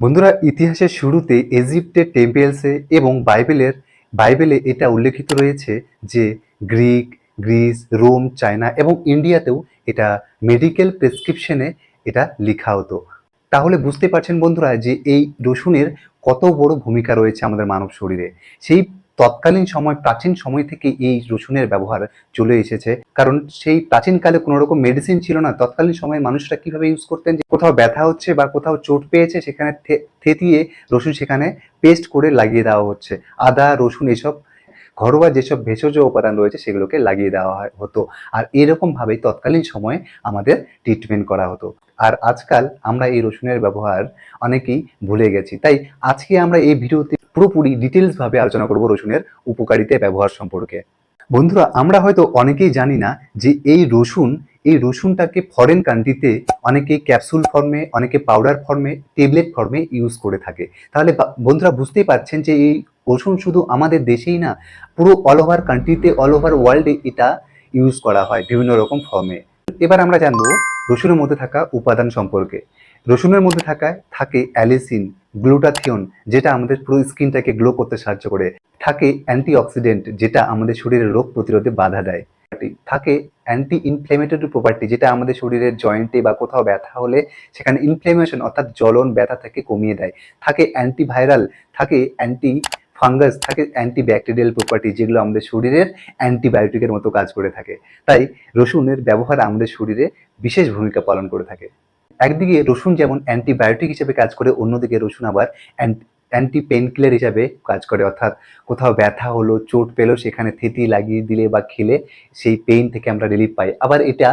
বন্ধুরা, ইতিহাসের শুরুতে ইজিপ্টের টেম্পেলসে এবং বাইবেলের, বাইবেলে এটা উল্লেখিত রয়েছে যে গ্রিক, গ্রিস, রোম, চায়না এবং ইন্ডিয়াতেও এটা মেডিকেল প্রেসক্রিপশনে এটা লেখা হতো। তাহলে বুঝতে পারছেন বন্ধুরা যে এই রসুনের কত বড় ভূমিকা রয়েছে আমাদের মানব শরীরে। সেই তৎকালীন সময়, প্রাচীন সময় থেকে এই রসুনের ব্যবহার চলে এসেছে। কারণ সেই প্রাচীনকালে কোনো রকম মেডিসিন ছিল না। তৎকালীন সময়ে মানুষরা কীভাবে ইউজ করতেন যে কোথাও ব্যথা হচ্ছে বা কোথাও চোট পেয়েছে, সেখানে থেতিয়ে রসুন সেখানে পেস্ট করে লাগিয়ে দেওয়া হচ্ছে। আদা, রসুন এসব ঘরোয়া যেসব ভেষজ উপাদান রয়েছে সেগুলোকে লাগিয়ে দেওয়া হয়, হতো। আর এরকম ভাবেই তৎকালীন সময়ে আমাদের ট্রিটমেন্ট করা হতো। আর আজকাল আমরা এই রসুনের ব্যবহার অনেকেই ভুলে গেছি। তাই আজকে আমরা এই ভিডিওতে পুরোপুরি ডিটেলস ভাবে আলোচনা করব রসুনের উপকারিতা ব্যবহার সম্পর্কে। বন্ধুরা, আমরা হয়তো অনেকেই জানি না যে এই রসুন, এই রসুনটাকে ফরেন কান্ট্রিতে অনেকে ক্যাপসুল ফর্মে অনেকে পাউডার ফর্মে ট্যাবলেট ফর্মে ইউজ করে থাকে। তাহলে বন্ধুরা বুঝতেই পারছেন যে এই রসুন শুধু আমাদের দেশেই না, পুরো অল ওভার কান্ট্রিতে অল ওভার ওয়ার্ল্ডে এটা ইউজ করা হয় বিভিন্ন রকম ফর্মে এবার আমরা জানব রসুনের মধ্যে থাকা উপাদান সম্পর্কে। রসুনের মধ্যে থাকায় থাকে অ্যালিসিন, গ্লুটাথিয়ন, যেটা আমাদের পুরো স্কিনটাকে গ্লো করতে সাহায্য করে। থাকে অ্যান্টিঅক্সিডেন্ট, যেটা আমাদের শরীরের রোগ প্রতিরোধে বাধা দেয়। থাকে অ্যান্টি ইনফ্লেমেটরি প্রপার্টি যেটা আমাদের শরীরের জয়েন্টে বা কোথাও ব্যথা হলে সেখানে ইনফ্লেমেশন অর্থাৎ জ্বলন ব্যথা থেকে কমিয়ে দেয়। থাকে অ্যান্টিভাইরাল থাকে অ্যান্টি ফাঙ্গাস থাকে অ্যান্টি ব্যাকটেরিয়াল প্রপার্টি যেগুলো আমাদের শরীরের অ্যান্টিবায়োটিকের মতো কাজ করে থাকে। তাই রসুনের ব্যবহার আমাদের শরীরে বিশেষ ভূমিকা পালন করে থাকে। একদিকে রসুন যেমন অ্যান্টিবায়োটিক হিসেবে কাজ করে, অন্যদিকে রসুন আবার অ্যান্টি পেন কিলার হিসাবে কাজ করে, অর্থাৎ কোথাও ব্যথা হলো, চোট পেল, সেখানে থেতি লাগিয়ে দিলে বা খেলে সেই পেইন থেকে আমরা রিলিফ পাই। আবার এটা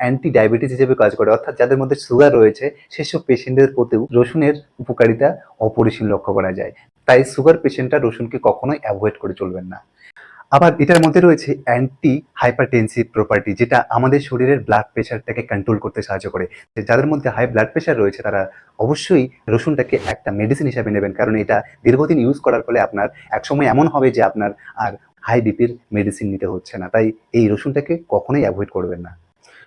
অ্যান্টি ডায়াবেটিস হিসেবে কাজ করে, অর্থাৎ যাদের মধ্যে সুগার রয়েছে, সেসব পেশেন্টদের প্রতিও রসুনের উপকারিতা অপরিসীম লক্ষ্য করা যায়। তাই সুগার পেশেন্টরা রসুনকে কখনোই অ্যাভয়েড করে চলবেন না। আবার এটার মধ্যে রয়েছে অ্যান্টি হাইপারটেনসিভ প্রপার্টি যেটা আমাদের শরীরের ব্লাড প্রেশারটাকে কন্ট্রোল করতে সাহায্য করে। যাদের মধ্যে হাই ব্লাড প্রেশার রয়েছে, তারা অবশ্যই রসুনটাকে একটা মেডিসিন হিসাবে নেবেন, কারণ এটা দীর্ঘদিন ইউজ করার ফলে আপনার একসময় এমন হবে যে আপনার আর হাই বিপির মেডিসিন নিতে হচ্ছে না। তাই এই রসুনটাকে কখনোই অ্যাভয়েড করবেন না।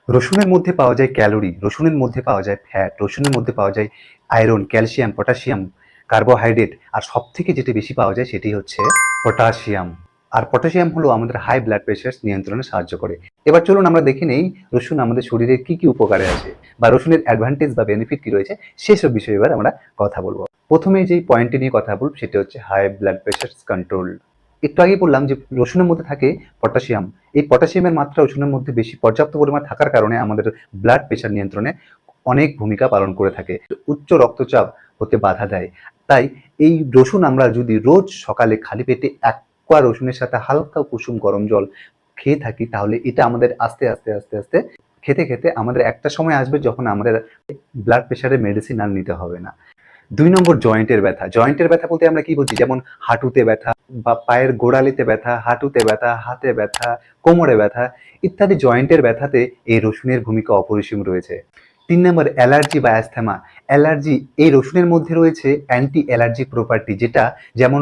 রসুনের মধ্যে পাওয়া যায় ক্যালোরি রসুনের মধ্যে পাওয়া যায় ফ্যাট রসুনের মধ্যে পাওয়া যায় আয়রন ক্যালসিয়াম পটাশিয়াম কার্বোহাইড্রেট আর সব থেকে যেটা বেশি পাওয়া যায় সেটি হচ্ছে পটাশিয়াম আর পটাশিয়াম হলো আমাদের হাই ব্লাড প্রেশার নিয়ন্ত্রণে সাহায্য করে। এবার চলুন আমরা দেখে নেই রসুন আমাদের শরীরে কি কি উপকারে আছে বা রসুনের অ্যাডভান্টেজ বা বেনিফিট কি রয়েছে সেসব বিষয়ে এবার আমরা কথা বলব। প্রথমে যেই পয়েন্টটি নিয়ে কথা বলব সেটা হচ্ছে হাই ব্লাড প্রেশার কন্ট্রোল একটু আগে বললাম যে রসুনের মধ্যে থাকে পটাশিয়াম। এই পটাশিয়ামের মাত্রা রসুনের মধ্যে বেশি পর্যাপ্ত পরিমাণ থাকার কারণে আমাদের ব্লাড প্রেশার নিয়ন্ত্রণে অনেক ভূমিকা পালন করে থাকে। উচ্চ রক্তচাপ হতে বাধা দেয়। তাই এই রসুন আমরা যদি রোজ সকালে খালি পেটে এক কোয়া রসুনের সাথে হালকা কুসুম গরম জল খেয়ে থাকি, তাহলে এটা আমাদের আস্তে আস্তে আস্তে আস্তে খেতে খেতে আমাদের একটা সময় আসবে যখন আমাদের ব্লাড প্রেশারের মেডিসিন আর নিতে হবে না। দুই নম্বর জয়েন্টের ব্যথা। জয়েন্টের ব্যথা বলতে আমরা কি বলছি যেমন হাঁটুতে ব্যথা বা পায়ের গোড়ালিতে ব্যথা, হাঁটুতে ব্যথা, হাতে ব্যথা, কোমরে ব্যথা ইত্যাদি জয়েন্টের ব্যথাতে এই রসুনের ভূমিকা অপরিসীম রয়েছে। তিন নম্বর অ্যালার্জি বা অ্যাস্থেমা। অ্যালার্জি এই রসুনের মধ্যে রয়েছে অ্যান্টি অ্যালার্জি প্রপার্টি যেটা যেমন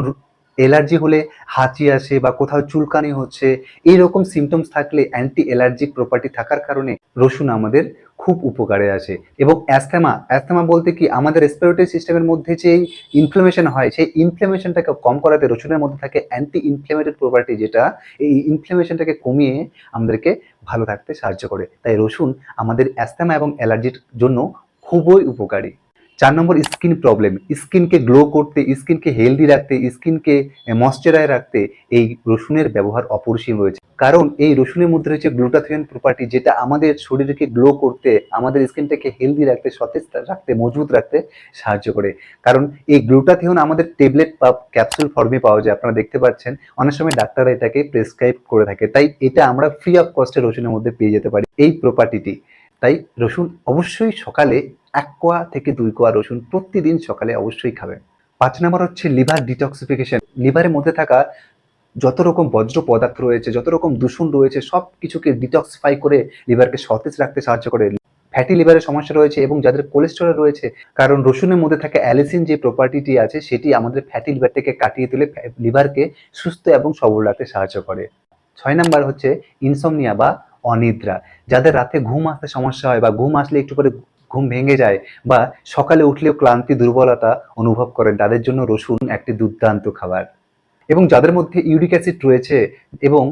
অ্যালার্জি হলে হাঁচি আসে বা কোথাও চুলকানি হচ্ছে এই রকম সিমটমস থাকলে অ্যান্টি অ্যালার্জিক প্রপার্টি থাকার কারণে রসুন আমাদের খুব উপকারে আসে। এবং অ্যাস্থেমা অ্যাস্থেমা বলতে কি আমাদের রেসপিরেটরি সিস্টেমের মধ্যে যে ইনফ্লামেশন হয়, সেই ইনফ্লামেশনটাকে কম করাতে রসুনের মধ্যে থাকে অ্যান্টি ইনফ্লেমেটরি প্রপার্টি যেটা, এই ইনফ্লামেশনটাকে কমিয়ে আমাদেরকে ভালো থাকতে সাহায্য করে। তাই রসুন আমাদের অ্যাস্থেমা এবং অ্যালার্জির জন্য খুবই উপকারী। চার নম্বর স্কিন প্রবলেম। স্কিনকে গ্লো করতে, স্কিনকে হেলদি রাখতে, স্কিনকে ময়শ্চারায় রাখতে এই রসুনের ব্যবহার অপরিসীম রয়েছে। কারণ এই রসুনের মধ্যে রয়েছে গ্লুটাথিয়ন প্রপার্টি যেটা আমাদের শরীরকে গ্লো করতে, আমাদের স্কিনটাকে হেলদি রাখতে, সতেজ রাখতে, মজবুত রাখতে সাহায্য করে। কারণ এই গ্লুটাথিয়ন আমাদের ট্যাবলেট বা ক্যাপসুল ফর্মে পাওয়া যায়, আপনারা দেখতে পাচ্ছেন। অনেক সময় ডাক্তাররা এটাকে প্রেসক্রাইব করে থাকে। তাই এটা আমরা ফ্রি অফ কস্টে রসুনের মধ্যে পেয়ে যেতে পারি। এই প্রপার্টিটি তাই রসুন অবশ্যই সকালে এক কোয়া থেকে দুই কোয়া রসুন প্রতিদিন সকালে অবশ্যই খাবেন। পাঁচ নম্বর হচ্ছে লিভার ডিটক্সিফিকেশন। লিভারের মধ্যে থাকা যত রকম বজ্র পদার্থ রয়েছে, যত রকম দূষণ রয়েছে সব কিছুকে ডিটক্সিফাই করে লিভারকে সতেজ রাখতে সাহায্য করে। ফ্যাটি লিভারের সমস্যা রয়েছে এবং যাদের কোলেস্টেরল রয়েছে, কারণ রসুনের মধ্যে থাকা অ্যালিসিন যে প্রপার্টিটি আছে, সেটি আমাদের ফ্যাটি লিভারটাকে কাটিয়ে তুলে লিভারকে সুস্থ এবং সবল রাখতে সাহায্য করে। ছয় নাম্বার হচ্ছে ইনসমনিয়া বা অনিদ্রা। যাদের রাতে ঘুম আসতে সমস্যা হয় বা ঘুম আসলে একটু করে ঘুম ভেঙে যায় বা সকালে উঠলেও ক্লান্তি, দুর্বলতা অনুভব করেন। তাদের জন্য রসুন একটি দুর্দান্ত খাবার। এবং যাদের মধ্যে ইউরিক অ্যাসিড রয়েছে এবং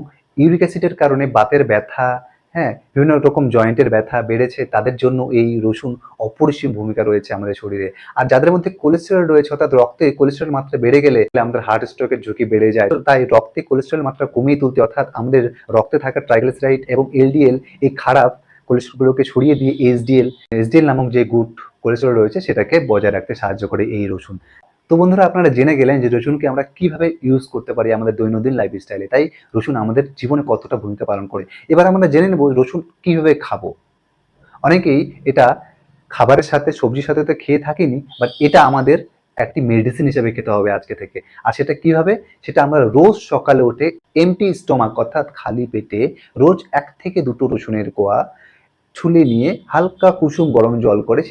ইউরিক অ্যাসিডের কারণে বাতের ব্যথা হ্যাঁ বিভিন্ন রকম জয়েন্টের ব্যথা বেড়েছে, তাদের জন্য এই রসুন অপরিসীম ভূমিকা রয়েছে আমাদের শরীরে। আর যাদের মধ্যে কোলেস্টেরল রয়েছে, অর্থাৎ রক্তে কোলেস্টেরল মাত্রা বেড়ে গেলে আমাদের হার্ট স্ট্রোকের ঝুঁকি বেড়ে যায়। তাই রক্তে কোলেস্টেরল মাত্রা কমিয়ে তুলতে, অর্থাৎ আমাদের রক্তে থাকা ট্রাইগ্লিসারাইড এবং এলডিএল এই খারাপ কোলেস্টেরলগুলোকে ছড়িয়ে দিয়ে এইচডিএল এইচডিএল নামক যে গুড কোলেস্টেরল রয়েছে সেটাকে বজায় রাখতে সাহায্য করে এই রসুন। তো বন্ধুরা, আপনারা জেনে গেলেন যে রসুনকে আমরা কীভাবে ইউজ করতে পারি আমাদের দৈনন্দিন লাইফস্টাইলে তাই রসুন আমাদের জীবনে কতটা ভূমিকা পালন করে? এবার আমরা জেনে নেব রসুন কীভাবে খাব। অনেকেই এটা খাবারের সাথে, সবজির সাথে তো খেয়ে থাকেনি বাট এটা আমাদের একটি মেডিসিন হিসেবে খেতে হবে আজকে থেকে। আর সেটা কীভাবে? সেটা আমরা রোজ সকালে উঠে এমটি স্টোমাক অর্থাৎ খালি পেটে রোজ এক থেকে দুটো রসুনের কোয়া ছুলে নিয়ে হালকা কুসুম গরম জল করে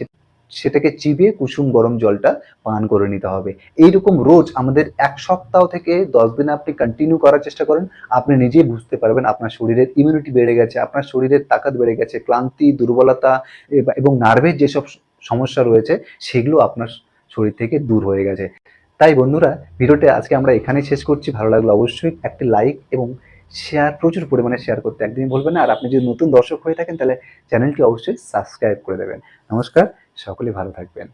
সেটাকে চিবিয়ে কুসুম গরম জলটা পান করে নিতে হবে। এইরকম রোজ আমাদের এক সপ্তাহ থেকে দশ দিন আপনি কন্টিনিউ করার চেষ্টা করেন, আপনি নিজেই বুঝতে পারবেন আপনার শরীরের ইমিউনিটি বেড়ে গেছে, আপনার শরীরের তাকাত বেড়ে গেছে, ক্লান্তি, দুর্বলতা এবং নার্ভের যেসব সমস্যা রয়েছে, সেগুলো আপনার শরীর থেকে দূর হয়ে গেছে। তাই বন্ধুরা, ভিডিওটা আজকে আমরা এখানেই শেষ করছি। ভালো লাগল অবশ্যই একটি লাইক এবং শেয়ার প্রচুর পরিমাণে শেয়ার করতে। একদিন বলবেন না। আর আপনি যদি নতুন দর্শক হয়ে থাকেন, তাহলে চ্যানেলটি অবশ্যই সাবস্ক্রাইব করে দেবেন। নমস্কার, সকলে ভালো থাকবেন।